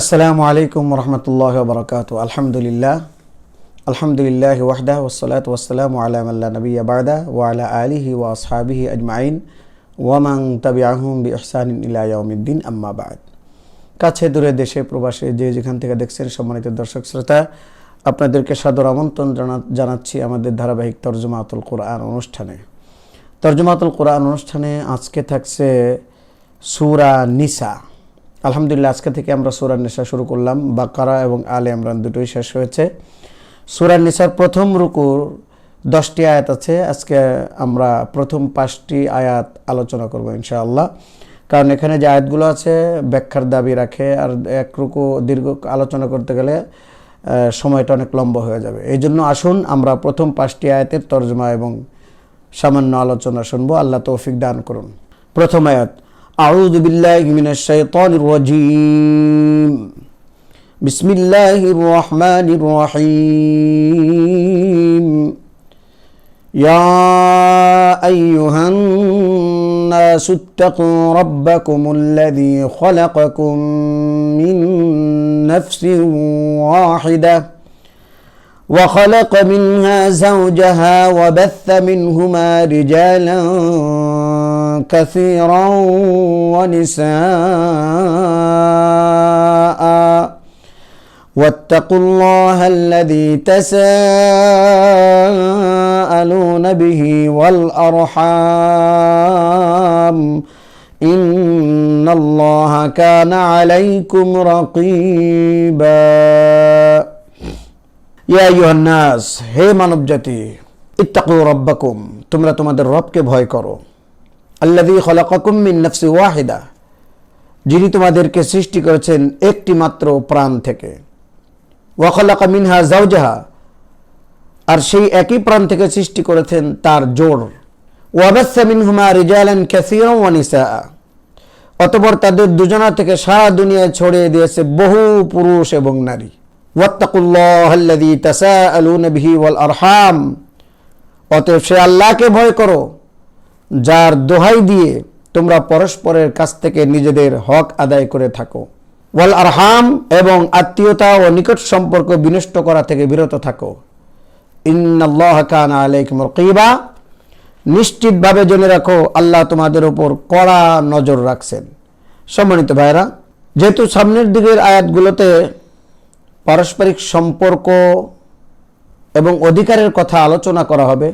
আসসালামু আলাইকুম রহমতুল্লাহ বরকাত আলহামদুলিল্লাহ। আলহামদুলিল্লাহ ওয়াহদা ওসলাত ওসালাম আলাম আল্লাহ নবী আবাদা ওয়ালা আলিহি ওয়া আসহাবিহি আজমাইন। ওয়ামাং তবি আহম বি ইহসান ইলাউদ্দিন আম্মা বাদ। কাছে দূরে দেশে প্রবাসে যে যেখান থেকে দেখছেন সম্মানিত দর্শক শ্রোতা, আপনাদেরকে সাদর আমন্ত্রণ জানা, জানাচ্ছি আমাদের ধারাবাহিক তর্জমাতুল কোরআন অনুষ্ঠানে। তর্জমাতুল কোরআন অনুষ্ঠানে আজকে থাকছে সুরা নিসা। আলহামদুলিল্লাহ, আজকে থেকে আমরা সুরান নিসা শুরু করলাম। বাকারা এবং আলে আমরান দুটোই শেষ হয়েছে। সুরান নিসার প্রথম রুকুর দশটি আয়াত আছে। আজকে আমরা প্রথম পাঁচটি আয়াত আলোচনা করব ইনশাআল্লাহ। কারণ এখানে যে আয়াতগুলো আছে, ব্যাখ্যার দাবি রাখে, আর এক রুকু দীর্ঘ আলোচনা করতে গেলে সময়টা অনেক লম্বা হয়ে যাবে। এই জন্য আসুন, আমরা প্রথম পাঁচটি আয়াতের তর্জমা এবং সামান্য আলোচনা শুনব। আল্লাহ তৌফিক দান করুন। প্রথম আয়াত أعوذ بالله من الشيطان الرجيم. بسم الله الرحمن الرحيم. يا أيها الناس اتقوا ربكم الذي خلقكم من نفس واحدة وخلق منها زوجها وبث منهما رجالا كثيرا ونساء واتقوا الله الذي تساءلون به والارحام ان الله كان عليكم رقيبا ইয়া ইউহান নাস হে মানব জাতি ইত্তাকু রব্বাকুম তোমরা তোমাদের রবকে ভয় করো আল্লাযী খলাকাকুম মিন নাফসি ওয়াহিদা, যিনি তোমাদেরকে সৃষ্টি করেছেন একটি মাত্র প্রাণ থেকে। ওয়া খলাকা মিনহা যাওজাহা, আর সেই একই প্রাণ থেকে সৃষ্টি করেছেন তার জোর। ওয়াবাসসা মিনহুমা রিজালান নিসাআ, অতঃপর তাদের দুজনা থেকে সারা দুনিয়ায় ছড়িয়ে দিয়েছে বহু পুরুষ এবং নারী। ওয়াত্তাকুল্লাহ আল্লাযী তাসাআলুনা বিহি ওয়াল আরহাম, অতএব সে আল্লাহকে ভয় করো। যার দোহাই দিয়ে তোমরা পরস্পরের কাছ থেকে নিজেদের হক আদায় করে থাকো। ওয়াল আরহাম এবং আত্মীয়তা ও নিকট সম্পর্ক বিনষ্ট করা থেকে বিরত থাকো। ইন্নাল্লাহ কানা নিশ্চিতভাবে জেনে রাখো, আল্লাহ তোমাদের ওপর কড়া নজর রাখছেন। সম্মানিত ভাইরা যেহেতু সামনের দিকের আয়াতগুলোতে পারস্পরিক সম্পর্ক এবং অধিকারের কথা আলোচনা করা হবে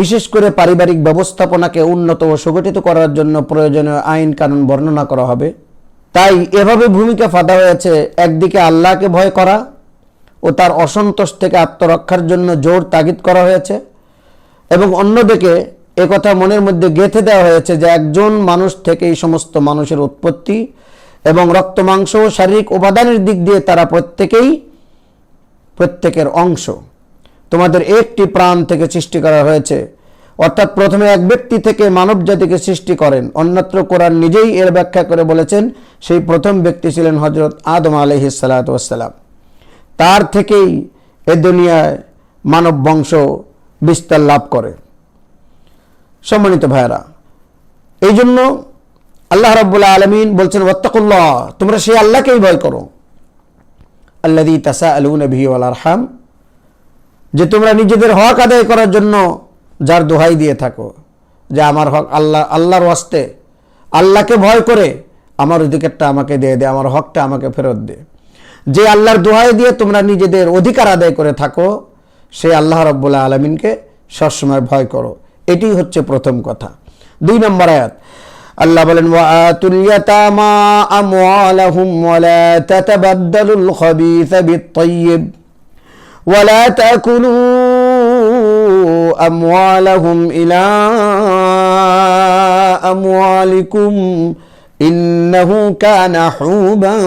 বিশেষ করে পারিবারিক ব্যবস্থাপনাকে উন্নত ও সংগঠিত করার জন্য প্রয়োজনীয় আইন কানুন বর্ণনা করা হবে। তাই এভাবে ভূমিকা ফাঁদা হয়েছে, একদিকে আল্লাহকে ভয় করা ও তার অসন্তোষ থেকে আত্মরক্ষার জন্য জোর তাগিদ করা হয়েছে এবং অন্যদিকে একথা মনের মধ্যে গেঁথে দেওয়া হয়েছে যে একজন মানুষ থেকে এই সমস্ত মানুষের উৎপত্তি এবং রক্ত, মাংস ও শারীরিক উপাদানের দিক দিয়ে তারা প্রত্যেকেই, প্রত্যেকের অংশ। তোমাদের একটি প্রাণ থেকে সৃষ্টি করা হয়েছে। অর্থাৎ প্রথমে এক ব্যক্তি থেকে মানব জাতিকে সৃষ্টি করেন। অন্যত্র কোরআন নিজেই এর ব্যাখ্যা করে বলেছেন, সেই প্রথম ব্যক্তি ছিলেন হজরত আদম আলহিসাল্লাম তার থেকেই এ দুনিয়ায় মানব বংশ বিস্তার লাভ করে। সম্মানিত ভাইয়েরা, এই জন্য আল্লাহ রাব্বুল আলমিন বলছেন ওত্তাকুল্লাহ তোমরা সেই আল্লাহকেই ভয় করো। আল্লাহ তাসা আলু নবী আরহাম যে তোমরা নিজেদের হক আদায় করার জন্য যার দোহাই দিয়ে থাকো, যে আমার হক আল্লাহ, আল্লাহর ওয়াস্তে আল্লাহকে ভয় করে আমার অধিকারটা আমাকে দিয়ে দে, আমার হকটা আমাকে ফেরত দে। যে আল্লাহর দোহাই দিয়ে তোমরা নিজেদের অধিকার আদায় করে থাকো সেই আল্লাহ রব্বুল্লাহ আলমিনকে সবসময় ভয় করো। এটি হচ্ছে প্রথম কথা। দুই নম্বর আয়াত, আল্লাহ বলেন, ওয়াতুল ইয়াতামা আমওয়ালাহুম ওয়ালা তাতাবাদদালুল খাবিসা বিত-তাইয়্যিব ওয়ালা তাকুলু আমওয়ালাহুম ইলা আমওয়ালিকুম ইন্নাহু কানা হুবান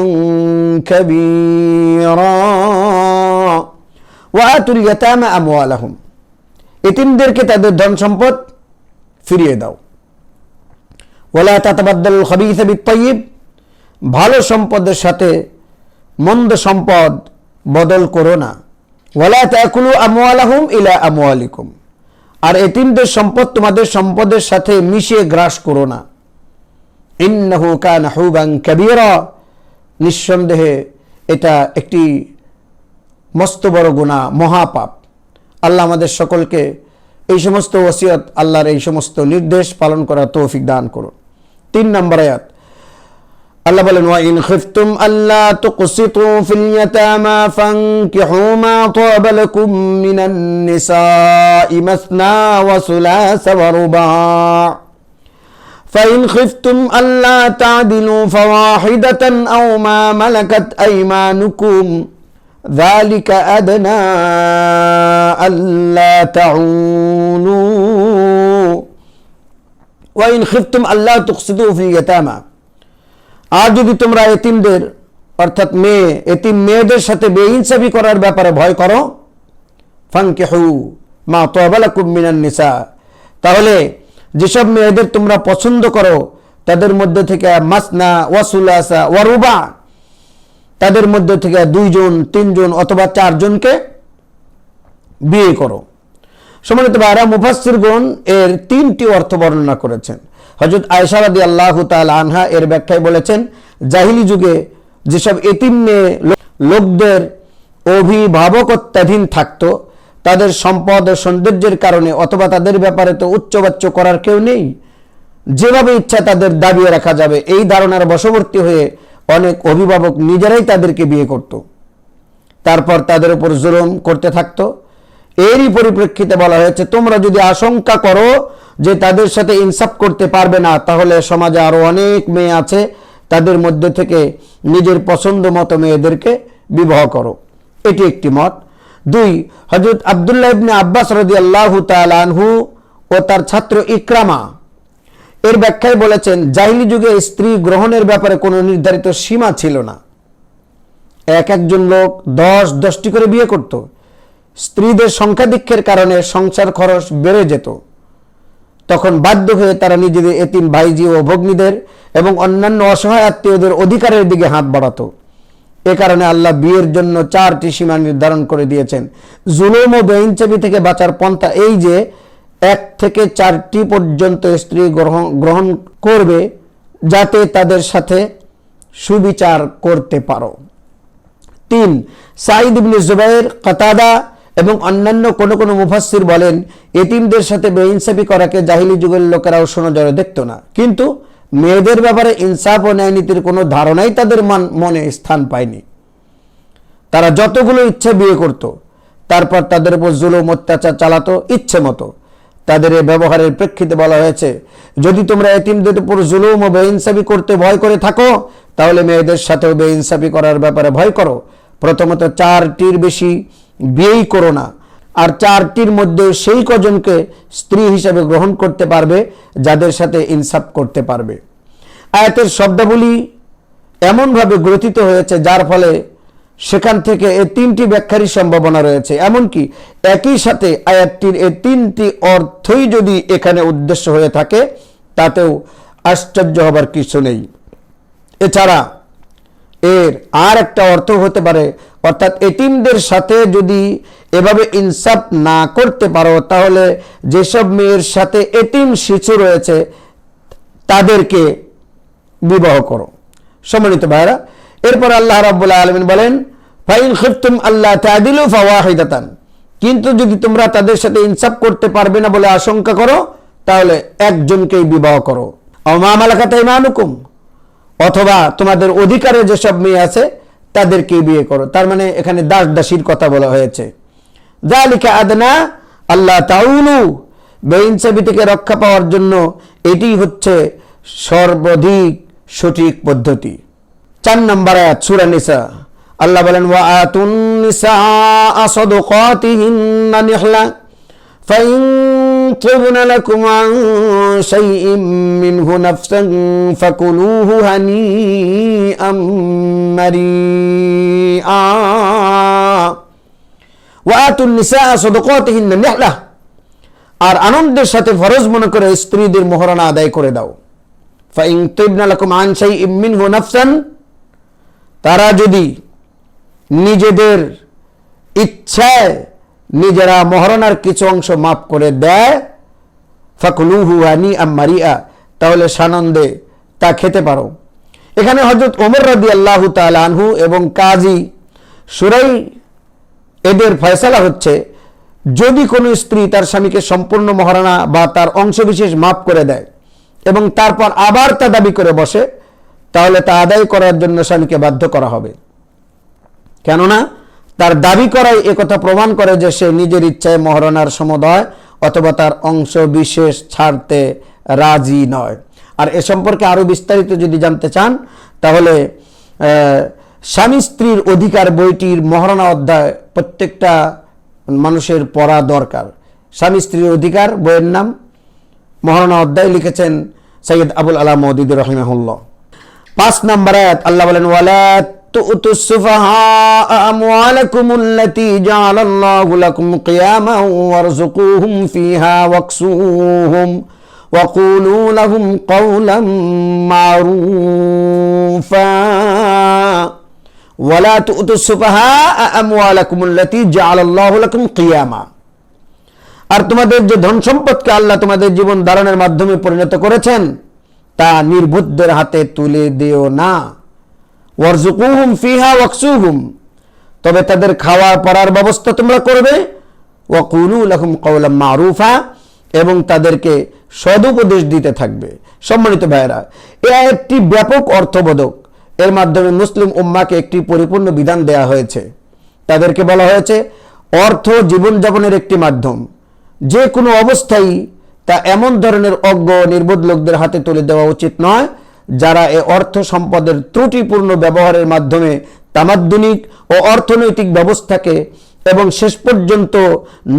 কাবীরা ওয়াতুল ইয়াতামা আমওয়ালাহুম এতিমদেরকে তাদের ধন সম্পদ ফিরিয়ে দাও। ওলা তাতাবাদ্দাল খবিসা বিত্তাইব ভালো সম্পদের সাথে মন্দ সম্পদ বদল করো না। তাকুলু ইলা আর এতিমদের সম্পদ তোমাদের সম্পদের সাথে মিশিয়ে গ্রাস করো না। নিঃসন্দেহে এটা একটি মস্ত বড় গুণা মহাপাপ। আল্লাহ আমাদের সকলকে এই সমস্ত ওসিয়ত, আল্লাহর এই সমস্ত নির্দেশ পালন করার তৌফিক দান করুন। তিন নম্বর আয়াত আল্লাহ বলেন ওয়া ইন খিফতুম আল্লা তুকসিতু ফিল ইয়াতামা ফানকিহু মা তাবা লাকুম মিনান নিসাই মাসনা ওয়া সুলাসা ওয়া রুবা' فإن خفتم ألا تعدلوا فواحدة أو ما ملكت أيمانكم ذلك أدنى ألا تعولوا وإن خفتم ألا تقسطوا في اليتامى আর যদি তোমরা এতিমদের, অর্থাৎ মেয়ে, এতিম মেয়েদের সাথে বেইনসাফি করার ব্যাপারে ভয় করো, ফানকেহু মা তোয়াবালাকুম মিনান নিসা। তাহলে যেসব মেয়েদের তোমরা পছন্দ করো, তাদের মধ্যে থেকে মাসনা ওয়াসুলাসা ওয়ারুবা তাদের মধ্যে থেকে দুইজন, তিনজন অথবা চারজনকে বিয়ে করো। সম্মানিত ভাইরা মুফাসিরগণ এর তিনটি অর্থ বর্ণনা করেছেন। হজরত আয়সারাদি আল্লাহ তাল আনহা এর ব্যাখ্যায় বলেছেন, জাহিলি যুগে যেসব এতিম মেয়ে লোকদের অভিভাবকত্বাধীন থাকতো, তাদের সম্পদ ও সৌন্দর্যের কারণে অথবা তাদের ব্যাপারে তো উচ্চবাচ্য করার কেউ নেই। যেভাবে ইচ্ছা তাদের দাবিয়ে রাখা যাবে, এই ধারণার বশবর্তী হয়ে অনেক অভিভাবক নিজেরাই তাদেরকে বিয়ে করত। তারপর তাদের উপর জুলুম করতে থাকতো। এরই পরিপ্রেক্ষিতে বলা হয়েছে, তোমরা যদি আশঙ্কা করো যে তাদের সাথে ইনসাফ করতে পারবে না, তাহলে সমাজে আরও অনেক মেয়ে আছে, তাদের মধ্যে থেকে নিজের পছন্দ মতো মেয়েদেরকে বিবাহ করো। এটি একটি মত। দুই হজরত আবদুল্লাহ ইবনে আব্বাস রদি আল্লাহ আনহু ও তার ছাত্র ইকরামা এর ব্যাখ্যায় বলেছেন, জাহিলি যুগে স্ত্রী গ্রহণের ব্যাপারে কোনো নির্ধারিত সীমা ছিল না। এক একজন লোক দশ দশটি করে বিয়ে করত। স্ত্রীদের সংখ্যাধিক্যের কারণে সংসার খরচ বেড়ে যেত। তখন বাধ্য হয়ে তারা নিজেদের এতিম ভাইজি ও ভগ্নীদের এবং অন্যান্য অসহায় আত্মীয়দের অধিকারের দিকে হাত বাড়াতো। এ কারণে আল্লাহ বিয়ের জন্য চারটি সীমা নির্ধারণ করে দিয়েছেন। জুলুম ও বেইনচাবি থেকে বাঁচার পন্থা এই যে, এক থেকে চারটি পর্যন্ত স্ত্রী গ্রহণ গ্রহণ করবে যাতে তাদের সাথে সুবিচার করতে পারো। তিন সাইদ ইবনে জুবাইর, কাতাদা এবং অন্যান্য কোন কোন মুফাসসির বলেন, এতিমদের সাথে বেইনসাফি করাকে জাহিলি যুগের লোকেরাও সোনজরে দেখতো না। কিন্তু মেয়েদের ব্যাপারে ইনসাফ ও ন্যায় নীতির কোনো ধারণাই তাদের মান- স্থান পায়নি। তারা যতগুলো ইচ্ছে বিয়ে করত, তারপর তাদের উপর জুলুম, অত্যাচার চালাতো ইচ্ছে মতো। তাদের এই ব্যবহারের প্রেক্ষিতে বলা হয়েছে, যদি তোমরা এতিমদের উপর জুলুম ও বেইনসাফি করতে ভয় করে থাকো, তাহলে মেয়েদের সাথেও বেইনসাফি করার ব্যাপারে ভয় করো। প্রথমত চারটির বেশি বিয়েই করো না। আর চারটির মধ্যে সেই কজনকে স্ত্রী হিসেবে গ্রহণ করতে পারবে, যাদের সাথে ইনসাফ করতে পারবে। আয়াতের শব্দাবলী এমনভাবে গ্রথিত হয়েছে, যার ফলে সেখান থেকে এ তিনটি ব্যাখ্যারই সম্ভাবনা রয়েছে। এমনকি একই সাথে আয়াতটির এ তিনটি অর্থই যদি এখানে উদ্দেশ্য হয়ে থাকে, তাতেও আশ্চর্য হবার কিছু নেই। এছাড়া এর আর একটা অর্থ হতে পারে, অর্থাৎ এতিমদের সাথে যদি এভাবে ইনসাফ না করতে পারো, তাহলে যেসব মেয়ের সাথে এতিম শিশু রয়েছে, তাদেরকে বিবাহ করো। সম্মানিত ভাইরা এরপর আল্লাহ রাব্বুল আলামিন বলেন, ফাইন খিফতুম আল্লাহ তাদিলু ফাওয়াহিদাতান। কিন্তু যদি তোমরা তাদের সাথে ইনসাফ করতে পারবে না বলে আশঙ্কা করো, তাহলে একজনকেই বিবাহ করো। আমা মালাকাত ইমানুকুম? অথবা তোমাদের অধিকারে যেসব মেয়ে আছে তাদেরকে বিয়ে করো। তার মানে এখানে দাস দাসীর কথা বলা হয়েছে। যা লিখা আদনা আল্লাহ তাউলু বেইনসাবি থেকে রক্ষা পাওয়ার জন্য এটি হচ্ছে সর্বাধিক সঠিক পদ্ধতি। চার নম্বর আয়াত, সুরা নিসা। আল্লাহ বলেন, ওয়া আতুন নিসা আসদকাতিহিন্না নিহলা, ফাইন طبن لكم عن شيء منه نفسا فكلوه هنيئا مريئا وآتوا النساء صدقاتهن نحلة আর আনন্দের সাথে ফরজ মনে করে স্ত্রীদের মোহরানা আদায় করে দাও ফাইন তৈবনা লাকুম আন শাইইম মিনহু নাফসান তারা যদি নিজেদের ইচ্ছায় নিজেরা মহরণার কিছু অংশ মাফ করে দেয়। ফাকুলুহু আনি আম্মারিয়া তাহলে সানন্দে তা খেতে পারো। এখানে হজরত ওমর রদি আল্লাহ আনহু এবং কাজী সুরাই, এদের ফয়সালা হচ্ছে, যদি কোনো স্ত্রী তার স্বামীকে সম্পূর্ণ মহারানা বা তার অংশবিশেষ মাফ করে দেয় এবং তারপর আবার তা দাবি করে বসে, তাহলে তা আদায় করার জন্য স্বামীকে বাধ্য করা হবে। কেননা তার দাবি করাই একথা প্রমাণ করে যে সে নিজের ইচ্ছায় মহারণার সমুদয় অথবা তার অংশ বিশেষ ছাড়তে রাজি নয়। আর এ সম্পর্কে আরও বিস্তারিত যদি জানতে চান, তাহলে স্বামী স্ত্রীর অধিকার বইটির মহারণা অধ্যায় প্রত্যেকটা মানুষের পড়া দরকার। স্বামী স্ত্রীর অধিকার বইয়ের নাম। মহারণা অধ্যায় লিখেছেন সৈয়দ আবুল আলা মৌদিদ রহিমাহুল্লাহ। পাঁচ নম্বর আয়াত, আল্লাহ বলেন, ওয়ালা তুতু সুফাহা আমওয়ালাকুম আল্লাতী জাআলাল্লাহু লাকুম কিয়ামান ওয়ারযুকুহুম ফিহা ওয়াকসুহুম وقولوا لهم قولا معروفا ولا تؤتوا السفهاء أموالكم التي جعل الله لكم قياما আর তোমাদের যে ধন সম্পদকে আল্লাহ তোমাদের জীবন ধারণের মাধ্যমে পরিণত করেছেন তা নির্বুদ্ধের হাতে তুলে দিও না ওয়ারজুকুহুম ফিহা ওয়াকসুহুম তবে তাদের খাওয়া পড়ার ব্যবস্থা তোমরা করবে। ওয়াকুলু লাহুম কওলাম মারুফা, এবং তাদেরকে সদুপদেশ দিতে থাকবে। সম্মানিত ভাইয়েরা, এ একটি ব্যাপক অর্থবোধক। এর মাধ্যমে মুসলিম উম্মাকে একটি পরিপূর্ণ বিধান দেয়া হয়েছে। তাদেরকে বলা হয়েছে, অর্থ জীবনযাপনের একটি মাধ্যম। যে কোনো অবস্থায় তা এমন ধরনের অজ্ঞ নির্বোধ লোকদের হাতে তুলে দেওয়া উচিত নয় যারা এ অর্থ সম্পদের ত্রুটিপূর্ণ ব্যবহারের মাধ্যমে তামাদ্দুনিক ও অর্থনৈতিক ব্যবস্থাকে এবং শেষ পর্যন্ত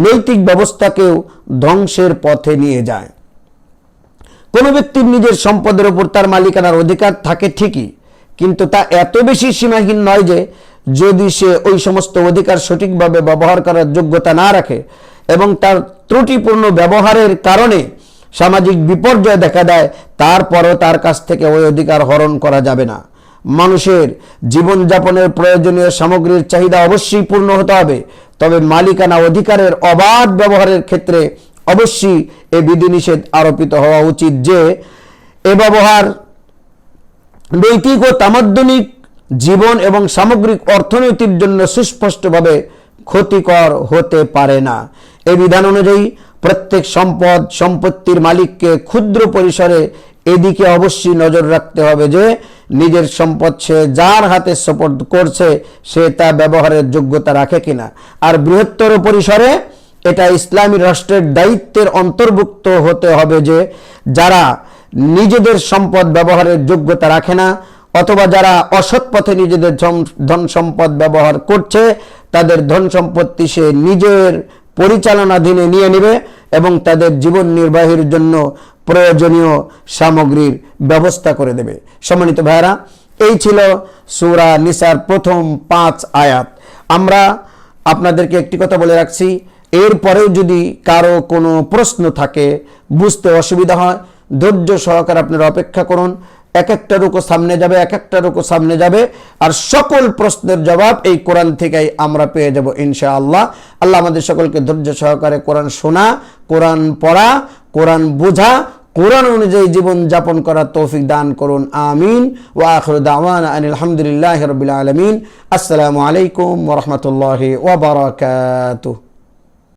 নৈতিক ব্যবস্থাকেও ধ্বংসের পথে নিয়ে যায়। কোনো ব্যক্তির নিজের সম্পদের ওপর তার মালিকানার অধিকার থাকে ঠিকই, কিন্তু তা এত বেশি সীমাহীন নয় যে যদি সে ওই সমস্ত অধিকার সঠিকভাবে ব্যবহার করার যোগ্যতা না রাখে এবং তার ত্রুটিপূর্ণ ব্যবহারের কারণে সামাজিক বিপর্যয় দেখা দেয়, তারপরও তার কাছ থেকে ওই অধিকার হরণ করা যাবে না। মানুষের জীবনযাপনের প্রয়োজনীয় সামগ্রীর চাহিদা অবশ্যই পূর্ণ হতে হবে, তবে মালিকানা অধিকারের অবাধ ব্যবহারের ক্ষেত্রে অবশ্যই এ বিধিনিষেধ আরোপিত হওয়া উচিত যে, এ ব্যবহার নৈতিক ও তামাদ্দনিক জীবন এবং সামগ্রিক অর্থনীতির জন্য সুস্পষ্টভাবে ক্ষতিকর হতে পারে না। এই বিধান অনুযায়ী প্রত্যেক সম্পদ, সম্পত্তির মালিককে ক্ষুদ্র পরিসরে এদিকে অবশ্যই নজর রাখতে হবে যে, নিজের সম্পদ সে যার হাতে সোপর্দ করছে, সে তা ব্যবহারের যোগ্যতা রাখে কিনা। আর বৃহত্তর পরিসরে এটা ইসলামী রাষ্ট্রের দায়িত্বের অন্তর্ভুক্ত হতে হবে যে, যারা নিজেদের সম্পদ ব্যবহারের যোগ্যতা রাখে না, অথবা যারা অসৎ পথে নিজেদের ধন- সম্পদ ব্যবহার করছে, তাদের ধন সম্পত্তি সে নিজের পরিচালনাধীনে নিয়ে নেবে এবং তাদের জীবন নির্বাহের জন্য প্রয়োজনীয় সামগ্রীর ব্যবস্থা করে দেবে। সম্মানিত ভাইরা এই ছিল সূরা নিসার প্রথম পাঁচ আয়াত। আমরা আপনাদেরকে একটি কথা বলে রাখছি, এরপরেও যদি কারও কোনো প্রশ্ন থাকে, বুঝতে অসুবিধা হয়, ধৈর্য সহকারে আপনারা অপেক্ষা করুন। এক একটা রুকো সামনে যাবে, এক একটা রুকো সামনে যাবে। আর সকল প্রশ্নের জবাব এই কোরআন থেকেই আমরা পেয়ে যাব ইনশাআল্লাহ। আল্লাহ আল্লাহ আমাদের সকলকে ধৈর্য সহকারে কোরআন শোনা, কোরআন পড়া, কোরআন বোঝা, কোরআন অনুযায়ী জীবন যাপন করার তৌফিক দান করুন, আমিন। আখিরু দাওয়ানা আনিল হামদুলিল্লাহি রাব্বিল আলামিন। আসসালামু আলাইকুম ওয়া রাহমাতুল্লাহি ওয়া বারাকাতুহু।